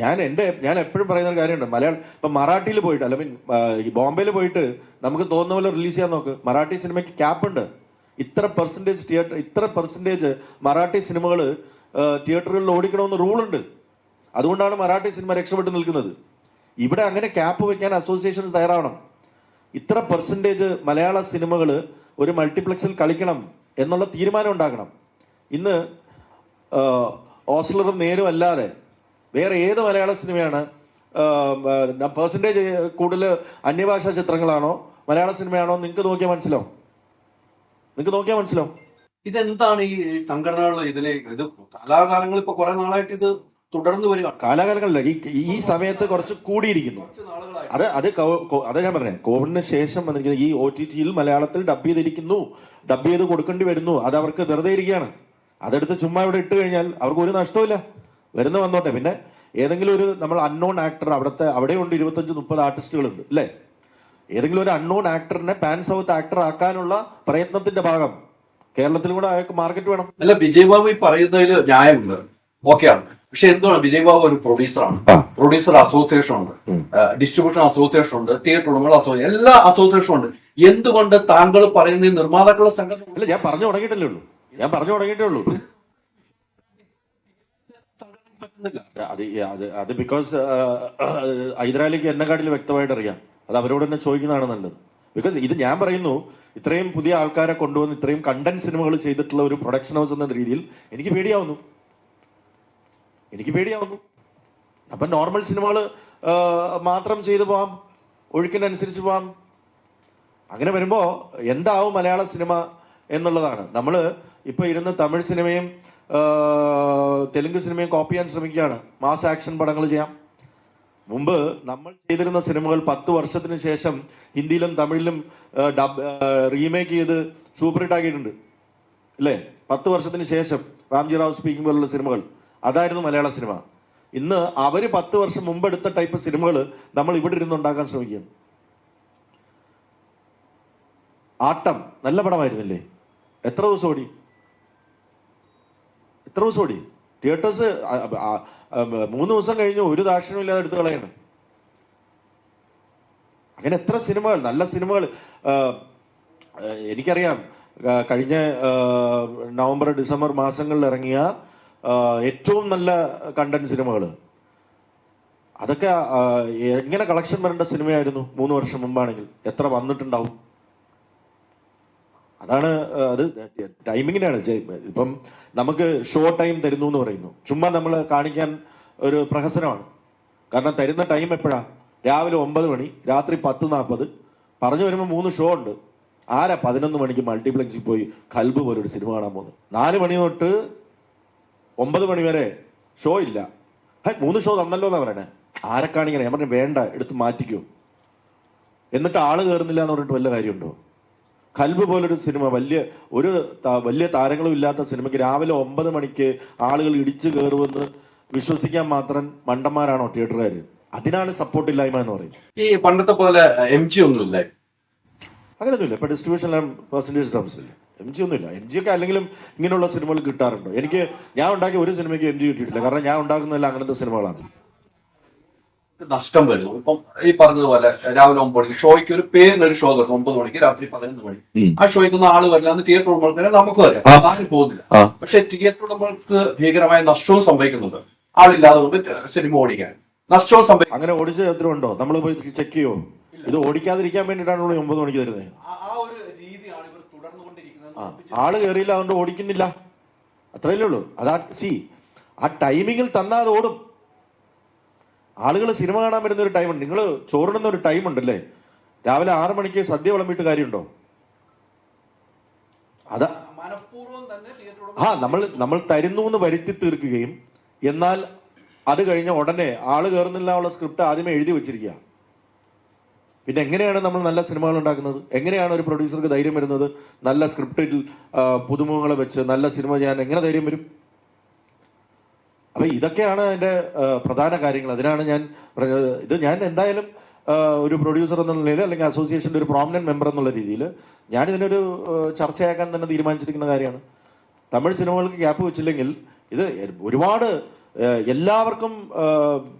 ഞാൻ എന്റെ ഞാൻ എപ്പോഴും പറയുന്ന ഒരു കാര്യമുണ്ട്. മലയാളം ഇപ്പം മറാഠിയിൽ പോയിട്ട് അല്ല മീൻ ബോംബെയിൽ പോയിട്ട് നമുക്ക് തോന്നുന്ന പോലെ റിലീസ് ചെയ്യാൻ നോക്ക്. മറാഠി സിനിമയ്ക്ക് ക്യാപ്പ് ഉണ്ട്. ഇത്ര പെർസെന്റേജ് തിയേറ്റർ ഇത്ര പെർസെന്റേജ് മറാഠി സിനിമകൾ തിയേറ്ററുകളിൽ ഓടിക്കണമെന്ന് റൂളുണ്ട് അതുകൊണ്ടാണ് മറാഠി സിനിമ രക്ഷപ്പെട്ട് നിൽക്കുന്നത്. ഇവിടെ അങ്ങനെ ക്യാപ്പ് വെക്കാൻ അസോസിയേഷൻസ് തയ്യാറാവണം. ഇത്ര പെർസെന്റേജ് മലയാള സിനിമകൾ ഒരു മൾട്ടിപ്ലക്സിൽ കളിക്കണം എന്നുള്ള തീരുമാനം ഉണ്ടാക്കണം ഇന്ന് ഓസ്ലറും നേരും അല്ലാതെ വേറെ ഏത് മലയാള സിനിമയാണ് പെർസെന്റേജ് കൂടുതൽ അന്യഭാഷാ ചിത്രങ്ങളാണോ മലയാള സിനിമയാണോ നിങ്ങൾക്ക് നോക്കിയാൽ മനസ്സിലാവും. നിങ്ങൾക്ക് നോക്കിയാൽ മനസ്സിലാവും. ഇതെന്താണ് ഈ സംഘടനകൾ ഇതിലെ ഇത് കലാകാലങ്ങൾ ഇപ്പൊ കുറെ നാളായിട്ട് ഇത് തുടർന്ന് വരിക? കാലാകാലങ്ങളില്ല ഈ ഈ സമയത്ത് കുറച്ച് കൂടിയിരിക്കുന്നു. അത് അത് അതാ ഞാൻ പറഞ്ഞേ കോവിഡിന് ശേഷം വന്നിരിക്കുന്നത് ഈ ഒ ടി ടിയിൽ മലയാളത്തിൽ ഡബ് ചെയ്തിരിക്കുന്നു. ഡബ് ചെയ്ത് കൊടുക്കേണ്ടി വരുന്നു. അത് അവർക്ക് വെറുതെ ഇരിക്കുകയാണ്. അതെടുത്ത് ചുമ്മാ ഇവിടെ ഇട്ട് കഴിഞ്ഞാൽ അവർക്ക് ഒരു നഷ്ടമില്ല വരുന്ന വന്നോട്ടെ. പിന്നെ ഏതെങ്കിലും ഒരു നമ്മൾ അൺനോൺ ആക്ടർ അവിടുത്തെ അവിടെയുണ്ട് ഇരുപത്തഞ്ച് മുപ്പത് ആർട്ടിസ്റ്റുകളുണ്ട് അല്ലേ? ഏതെങ്കിലും ഒരു അൺനോൺ ആക്ടറിനെ പാൻ സൗത്ത് ആക്ടർ ആക്കാനുള്ള പ്രയത്നത്തിന്റെ ഭാഗം കേരളത്തിൽ കൂടെ അയാൾക്ക് മാർക്കറ്റ് വേണം. അല്ല വിജയ് ബാബു ഈ പറയുന്നതിൽ ന്യായമുണ്ട്. ഓക്കെയാണ് പക്ഷെ എന്താണ് വിജയ് ബാബു ഒരു പ്രൊഡ്യൂസറാണ് ആണ്. പ്രൊഡ്യൂസർ അസോസിയേഷൻ ഉണ്ട്. ഡിസ്ട്രിബ്യൂഷൻ അസോസിയേഷൻ ഉണ്ട്. തിയേറ്റർ ഉടമകൾ അസോസിയേഷൻ എല്ലാ അസോസിയേഷനും ഉണ്ട്. എന്തുകൊണ്ട് താങ്കൾ പറയുന്ന നിർമ്മാതാക്കളുടെ സംഘടന അല്ല ഞാൻ പറഞ്ഞു തുടങ്ങിയിട്ടല്ലേ ഉള്ളൂ. ഞാൻ പറഞ്ഞു തുടങ്ങിയിട്ടേ ഉള്ളൂ. അത് അത് അത് ബിക്കോസ് ഹൈദരാലിക്ക് എന്നെക്കാട്ടിൽ വ്യക്തമായിട്ട് അറിയാം അത് അവരോട് തന്നെ ചോദിക്കുന്നതാണ് നല്ലത്. ബിക്കോസ് ഇത് ഞാൻ പറയുന്നു ഇത്രയും പുതിയ ആൾക്കാരെ കൊണ്ടുവന്ന് ഇത്രയും കണ്ടന്റ് സിനിമകൾ ചെയ്തിട്ടുള്ള ഒരു പ്രൊഡക്ഷൻ ഹൗസ് എന്ന രീതിയിൽ എനിക്ക് പേടിയാവുന്നു. എനിക്ക് പേടിയാവുന്നു. അപ്പൊ നോർമൽ സിനിമകൾ മാത്രം ചെയ്തു പോവാം ഒഴുക്കിനനുസരിച്ച് പോവാം. അങ്ങനെ വരുമ്പോ എന്താവും മലയാള സിനിമ എന്നുള്ളതാണ്. നമ്മൾ ഇപ്പൊ ഇരുന്ന് തമിഴ് സിനിമയും തെലുങ്ക് സിനിമയും കോപ്പി ചെയ്യാൻ ശ്രമിക്കുകയാണ്. മാസ് ആക്ഷൻ പടങ്ങൾ ചെയ്യാം. മുമ്പ് നമ്മൾ ചെയ്തിരുന്ന സിനിമകൾ പത്ത് വർഷത്തിന് ശേഷം ഹിന്ദിയിലും തമിഴിലും ഡബ് റീമേക്ക് ചെയ്ത് സൂപ്പർ ഹിറ്റ് ആക്കിയിട്ടുണ്ട്. അല്ലേ? പത്ത് വർഷത്തിന് ശേഷം റാംജി റാവു സ്പീക്കിംഗ് പോലുള്ള സിനിമകൾ. അതായിരുന്നു മലയാള സിനിമ. ഇന്ന് അവർ പത്ത് വർഷം മുമ്പ് എടുത്ത ടൈപ്പ് സിനിമകൾ നമ്മൾ ഇവിടെ ഇരുന്ന് ഉണ്ടാക്കാൻ ശ്രമിക്കുകയാണ്. ആട്ടം നല്ല പടമായിരുന്നില്ലേ? എത്ര ദിവസം ഓടി? എത്ര ദിവസം ഓടി? തിയേറ്റേഴ്സ് മൂന്ന് ദിവസം കഴിഞ്ഞു ഒരു ദാക്ഷിണ്യം ഇല്ലാതെ എടുത്തു കളയണം. അങ്ങനെ എത്ര സിനിമകൾ നല്ല സിനിമകൾ. എനിക്കറിയാം കഴിഞ്ഞ നവംബർ ഡിസംബർ മാസങ്ങളിൽ ഇറങ്ങിയ ഏറ്റവും നല്ല കണ്ടന്റ് സിനിമകൾ. അതൊക്കെ എങ്ങനെ കളക്ഷൻ വരേണ്ട സിനിമയായിരുന്നു മൂന്ന് വർഷം മുമ്പാണെങ്കിൽ? എത്ര വന്നിട്ടുണ്ടാവും? അതാണ് അത് ടൈമിങ്ങിനാണ്. ഇപ്പം നമുക്ക് ഷോ ടൈം തരുന്നു എന്ന് പറയുന്നു. ചുമ്മാ നമ്മൾ കാണിക്കാൻ ഒരു പ്രഹസനമാണ്. കാരണം തരുന്ന ടൈം എപ്പോഴാ? രാവിലെ ഒമ്പത് മണി രാത്രി പത്ത് നാൽപ്പത്. പറഞ്ഞു വരുമ്പോൾ മൂന്ന് ഷോ ഉണ്ട്. ആരാ പതിനൊന്ന് മണിക്ക് മൾട്ടിപ്ലക്സിൽ പോയി കൽബ് പോലെ ഒരു സിനിമ കാണാൻ പോകുന്നത്? നാല് മണി തൊട്ട് ഒമ്പത് മണി വരെ ഷോ ഇല്ല. ഹേ മൂന്ന് ഷോ തന്നല്ലോ എന്നാ പറയണേ? ആരെ കാണിക്കണേ? ഞാൻ പറഞ്ഞു വേണ്ട എടുത്ത് മാറ്റിക്കോ. എന്നിട്ട് ആൾ കയറുന്നില്ല എന്ന് പറഞ്ഞിട്ട് വല്ല കാര്യമുണ്ടോ? കൽബ് പോലൊരു സിനിമ വലിയ ഒരു വലിയ താരങ്ങളും ഇല്ലാത്ത സിനിമയ്ക്ക് രാവിലെ ഒമ്പത് മണിക്ക് ആളുകൾ ഇടിച്ചു കയറുമെന്ന് വിശ്വസിക്കാൻ മാത്രം മണ്ടന്മാരാണോ തിയേറ്ററുകാർ അതിനാണ് സപ്പോർട്ട് ഇല്ലായ്മ എന്ന് പറയുന്നത്. ഈ പണ്ടത്തെ പോലെ എം ജി ഒന്നുമില്ല. അങ്ങനെയൊന്നുമില്ല ഇപ്പൊ ഡിസ്ട്രിബ്യൂഷൻ പെർസെന്റേജ് ടേംസ് ഇല്ല? എം ജി ഒന്നുമില്ല. എം ജി ഒക്കെ അല്ലെങ്കിലും ഇങ്ങനെയുള്ള സിനിമകൾ കിട്ടാറുണ്ടോ. എനിക്ക് ഞാൻ ഉണ്ടാക്കിയ ഒരു സിനിമയ്ക്ക് എം ജി കിട്ടിയിട്ടില്ല. കാരണം ഞാൻ ഉണ്ടാക്കുന്നതെല്ലാം അങ്ങനത്തെ സിനിമകളാണ്. നഷ്ടം വരുന്നു ഇപ്പം ഈ പറഞ്ഞതുപോലെ രാവിലെ ഒമ്പത് മണിക്ക് ഷോയ്ക്ക് ഒരു പേരിന് ഒരു ഷോ തുടങ്ങും. ഒമ്പത് മണിക്ക് രാത്രി പതിനൊന്ന് മണി. ആ ഷോയ്ക്കൊന്നും ആൾ വരില്ല എന്ന് തിയേറ്റർ ഉടമകൾക്ക് നമുക്ക് വരാം. ആ. ആരും പോകുന്നില്ല. പക്ഷെ തിയേറ്റർ ഉടമകൾക്ക് ഭീകരമായ നഷ്ടവും സംഭവിക്കുന്നുണ്ട്. ആളില്ലാതെ കൊണ്ട് സിനിമ ഓടിക്കാൻ. നഷ്ടവും സംഭവിക്കും അങ്ങനെ ഓടിച്ച ഉണ്ടോ? നമ്മൾ പോയി ചെക്ക് ചെയ്യുമോ ഇത് ഓടിക്കാതിരിക്കാൻ വേണ്ടിയിട്ടാണ് ഒമ്പത് മണിക്ക് തരുന്നത് ആ ഒരു രീതിയാണ് ഇവർ തുടർന്നുകൊണ്ടിരിക്കുന്നത് ആൾ കയറിയില്ല അതുകൊണ്ട് ഓടിക്കുന്നില്ല. അത്രയല്ലേ ഉള്ളൂ. അതാ സി ആ ടൈമിങ്ങിൽ തന്നാൽ അത് ഓടും. ആളുകൾ സിനിമ കാണാൻ വരുന്ന ഒരു ടൈമുണ്ട് നിങ്ങൾ ചോറിടുന്ന ഒരു ടൈം ഉണ്ടല്ലേ? രാവിലെ ആറ് മണിക്ക് സദ്യ വിളമ്പിട്ട് കാര്യമുണ്ടോ? അതാ ആ നമ്മൾ നമ്മൾ തരുന്നു എന്ന് വരുത്തി തീർക്കുകയും എന്നാൽ അത് കഴിഞ്ഞ ഉടനെ ആൾ കയറുന്നില്ല ഉള്ള സ്ക്രിപ്റ്റ് ആദ്യമേ എഴുതി വെച്ചിരിക്കുക. പിന്നെ എങ്ങനെയാണ് നമ്മൾ നല്ല സിനിമകൾ ഉണ്ടാക്കുന്നത്? എങ്ങനെയാണ് ഒരു പ്രൊഡ്യൂസർക്ക് ധൈര്യം വരുന്നത്? നല്ല സ്ക്രിപ്റ്റിൽ പുതുമുഖങ്ങൾ പുതുമുഖങ്ങളെ വെച്ച് നല്ല സിനിമ ചെയ്യാൻ എങ്ങനെ ധൈര്യം വരും? അപ്പൊ ഇതൊക്കെയാണ് അതിന്റെ പ്രധാന കാര്യങ്ങൾ. അതിനാണ് ഞാൻ പറഞ്ഞത്. ഇത് ഞാൻ എന്തായാലും ഒരു പ്രൊഡ്യൂസർ എന്നുള്ള നിലയിൽ അല്ലെങ്കിൽ അസോസിയേഷന്റെ ഒരു പ്രോമിനന്റ് മെമ്പർ എന്നുള്ള രീതിയിൽ ഞാൻ ഇതിനൊരു ചർച്ചയാക്കാൻ തന്നെ തീരുമാനിച്ചിരിക്കുന്ന കാര്യമാണ്. തമിഴ് സിനിമകൾക്ക് ഗ്യാപ്പ് വെച്ചില്ലെങ്കിൽ ഇത് ഒരുപാട് എല്ലാവർക്കും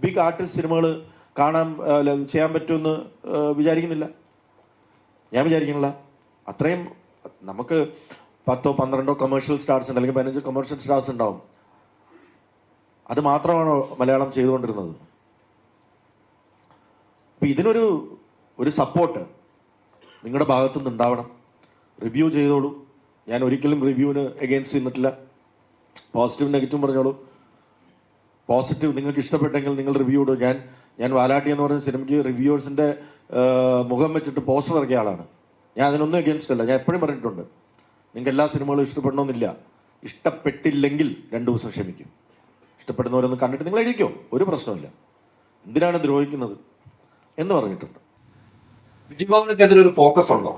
ബിഗ് ആർട്ടിസ്റ്റ് സിനിമകൾ കാണാൻ ചെയ്യാൻ പറ്റുമെന്ന് വിചാരിക്കുന്നില്ല. ഞാൻ വിചാരിക്കുന്നില്ല. അത്രയും നമുക്ക് പത്തോ പന്ത്രണ്ടോ കൊമേഴ്ഷ്യൽ സ്റ്റാർസ് ഉണ്ട് അല്ലെങ്കിൽ പതിനഞ്ച് കൊമേഴ്ഷ്യൽ സ്റ്റാർസ് ഉണ്ടാവും. അത് മാത്രമാണ് മലയാളം ചെയ്തുകൊണ്ടിരുന്നത്? അപ്പൊ ഇതിനൊരു ഒരു സപ്പോർട്ട് നിങ്ങളുടെ ഭാഗത്തു നിന്ന് ഉണ്ടാവണം. റിവ്യൂ ചെയ്തോളൂ. ഞാൻ ഒരിക്കലും റിവ്യൂവിന് എഗെയിൻസ്റ്റ് നിന്നിട്ടില്ല പോസിറ്റീവ് നെഗറ്റീവ് പറഞ്ഞോളൂ. പോസിറ്റീവ് നിങ്ങൾക്ക് ഇഷ്ടപ്പെട്ടെങ്കിൽ നിങ്ങൾ റിവ്യൂ ഇടും. ഞാൻ ഞാൻ വാലാട്ടി എന്ന് പറയുന്ന സിനിമയ്ക്ക് റിവ്യൂവേഴ്സിന്റെ മുഖം വെച്ചിട്ട് പോസ്റ്റർ ഇറക്കിയ ആളാണ്. ഞാൻ അതിനൊന്നും എഗെയിൻസ്റ്റ് അല്ല. ഞാൻ എപ്പോഴും പറഞ്ഞിട്ടുണ്ട്. നിങ്ങൾക്ക് എല്ലാ സിനിമകളും ഇഷ്ടപ്പെടണമെന്നില്ല. ഇഷ്ടപ്പെട്ടില്ലെങ്കിൽ രണ്ടു ദിവസം ക്ഷമിക്കും. ഇഷ്ടപ്പെടുന്നവരൊന്ന് കണ്ടിട്ട് നിങ്ങൾ എഴുതിക്കോ. ഒരു പ്രശ്നമില്ല എന്തിനാണ് ദ്രോഹിക്കുന്നത് എന്ന് പറഞ്ഞിട്ടുണ്ട്. വിജയ് ഒരു ഫോക്കസ് ഉണ്ടോ?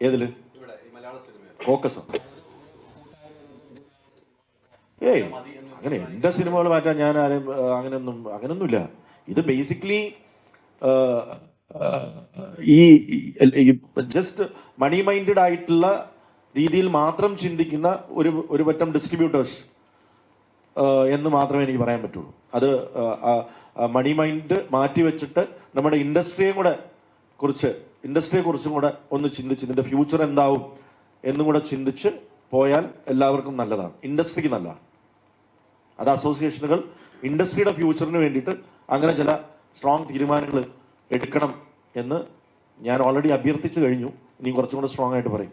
ഏതിൽ? ഫോക്കസ് ഏയ് അങ്ങനെ എന്റെ സിനിമകൾ മാറ്റാൻ ഞാൻ ആരെയും ആ, അങ്ങനെയൊന്നും അങ്ങനെയൊന്നുമില്ല. ഇത് ബേസിക്കലി ഈ ജസ്റ്റ് മണി മൈൻഡഡ് ആയിട്ടുള്ള രീതിയിൽ മാത്രം ചിന്തിക്കുന്ന ഒരു ഒരു പറ്റം ഡിസ്ട്രിബ്യൂട്ടേഴ്സ് എന്ന് മാത്രമേ എനിക്ക് പറയാൻ പറ്റുള്ളൂ. അത് മണി മൈൻഡ് മാറ്റി വെച്ചിട്ട് നമ്മുടെ ഇൻഡസ്ട്രിയെ കൂടെ കുറിച്ച് ഇൻഡസ്ട്രിയെ കുറിച്ചും കൂടെ ഒന്ന് ചിന്തിച്ച് ഇതിന്റെ ഫ്യൂച്ചർ എന്താവും എന്നും കൂടെ ചിന്തിച്ച് പോയാൽ എല്ലാവർക്കും നല്ലതാണ്. ഇൻഡസ്ട്രിക്ക് നല്ലതാണ്. അത് അസോസിയേഷനുകൾ ഇൻഡസ്ട്രിയുടെ ഫ്യൂച്ചറിന് വേണ്ടിയിട്ട് അങ്ങനെ ചില സ്ട്രോങ് തീരുമാനങ്ങൾ എടുക്കണം എന്ന് ഞാൻ ഓൾറെഡി അഭ്യർത്ഥിച്ചു കഴിഞ്ഞു. ഇനി കുറച്ചും കൂടെ സ്ട്രോങ് ആയിട്ട് പറയും.